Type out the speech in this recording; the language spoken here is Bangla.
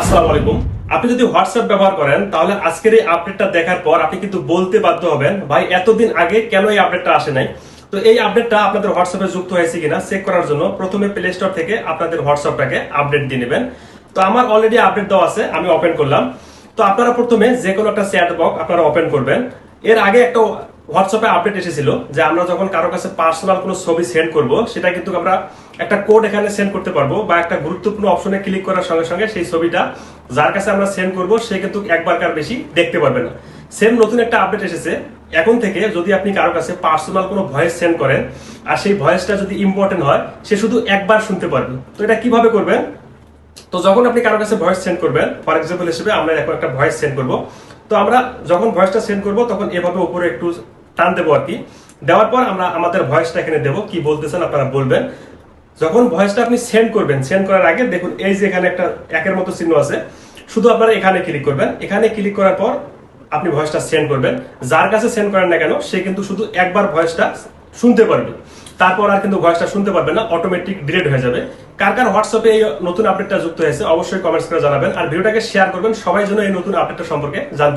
আসসালামু আলাইকুম। আপনি যদি হোয়াটসঅ্যাপ ব্যবহার করেন, তাহলে আজকের এই আপডেটটা দেখার পর আপনি কিন্তু বলতে বাধ্য হবেন, ভাই, এতদিন আগে কেন এই আপডেটটা আসে নাই? তো এই আপডেটটা আপনাদের হোয়াটসঅ্যাপে যুক্ত হয়েছে কিনা চেক করার জন্য প্রথমে প্লে স্টোর থেকে আপনাদের হোয়াটসঅ্যাপটাকে আপডেট দিয়ে নেবেন। তো আমার অলরেডি আপডেট দেওয়া আছে, আমি ওপেন করলাম। তো আপনারা প্রথমে যে কোনো একটা চ্যাট বক্স আপনারা ওপেন করবেন। এর আগে একটা হোয়াটসঅ্যাপে আপডেট এসেছিল যে আমরা যখন কারও কাছে পার্সোনাল কোনো ছবি সেন্ড করব, সেটা কিন্তু আমরা একটা কোড এখানে সেন্ড করতে পারব বা একটা গুরুত্বপূর্ণ অপশনে ক্লিক করার সঙ্গে সঙ্গে সেই ছবিটা যার কাছে আমরা সেন্ড করব, সে কিন্তু একবারকার বেশি দেখতে পারবে না। সেম নতুন একটা আপডেট এসেছে। এখন থেকে যদি আপনি কারও কাছে পার্সোনাল কোনো ভয়েস সেন্ড করেন, আর সেই ভয়েসটা যদি ইম্পর্টেন্ট হয়, সে শুধু একবার শুনতে পারবে। তো এটা কীভাবে করবেন? তো যখন আপনি কারও কাছে ভয়েস সেন্ড করবেন, ফর এক্সাম্পল হিসেবে আমরা এখন একটা ভয়েস সেন্ড করব। তো আমরা যখন ভয়েসটা সেন্ড করব, তখন এভাবে উপরে একটু টান দেবো আর কি। দেওয়ার পর আমরা আমাদের ভয়েসটা এখানে দেবো, কি বলতেছেন আপনারা বলবেন। যখন ভয়েসটা আপনি সেন্ড করবেন সেন্ড করার আগে দেখুন, এই যে এখানে একটা একের মতো চিহ্ন আছে, শুধু আপনারা এখানে ক্লিক করবেন। এখানে ক্লিক করার পর আপনি ভয়েসটা সেন্ড করবেন। যার কাছে সেন্ড করেন না কেন, সে কিন্তু শুধু একবার ভয়েসটা শুনতে পারবে। তারপর আর কিন্তু ভয়েসটা শুনতে পারবে না অটোমেটিক ডিলিট হয়ে যাবে। কার কার হোয়াটসঅ্যাপে এই নতুন আপডেটটা যুক্ত হয়েছে, অবশ্যই কমেন্টস করে জানাবেন। আর ভিডিওটাকে শেয়ার করবেন, সবাই যেন এই নতুন আপডেটটা সম্পর্কে জানতে